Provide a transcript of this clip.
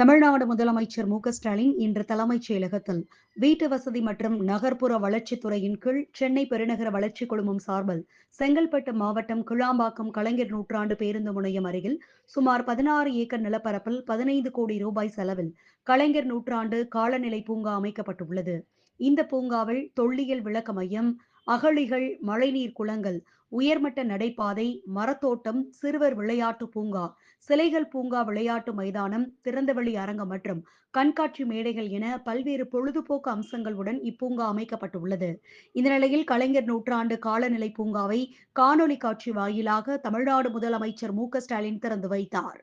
தமிழ்நாடு முதலமைச்சர் மு ஸ்டாலின் இன்று தலைமைச் செயலகத்தில் வீட்டு வசதி மற்றும் நகர்ப்புற வளர்ச்சித்துறையின் கீழ் சென்னை பெருநகர வளர்ச்சி குழுமம் சார்பில் செங்கல்பட்டு மாவட்டம் கிளாம்பாக்கம் கலைஞர் நூற்றாண்டு பேருந்து முனையம் அருகில் சுமார் பதினாறு ஏக்கர் நிலப்பரப்பில் பதினைந்து கோடி ரூபாய் செலவில் கலைஞர் நூற்றாண்டு காலநிலை பூங்கா அமைக்கப்பட்டுள்ளது. இந்த பூங்காவில் தொல்லியல் விளக்க மையம் அகழிகள் மழைநீர் குளங்கள் உயர்மட்ட நடைபாதை மரத்தோட்டம் சிறுவர் விளையாட்டு பூங்கா சிலைகள் பூங்கா விளையாட்டு மைதானம் திறந்தவெளி அரங்கம் மற்றும் கண்காட்சி மேடைகள் என பல்வேறு பொழுதுபோக்கு அம்சங்களுடன் இப்பூங்கா அமைக்கப்பட்டுள்ளது. இந்த நிலையில் கலைஞர் நூற்றாண்டு காலநிலை பூங்காவை காணொலி காட்சி வாயிலாக தமிழ்நாடு முதலமைச்சர் மு ஸ்டாலின் திறந்து வைத்தார்.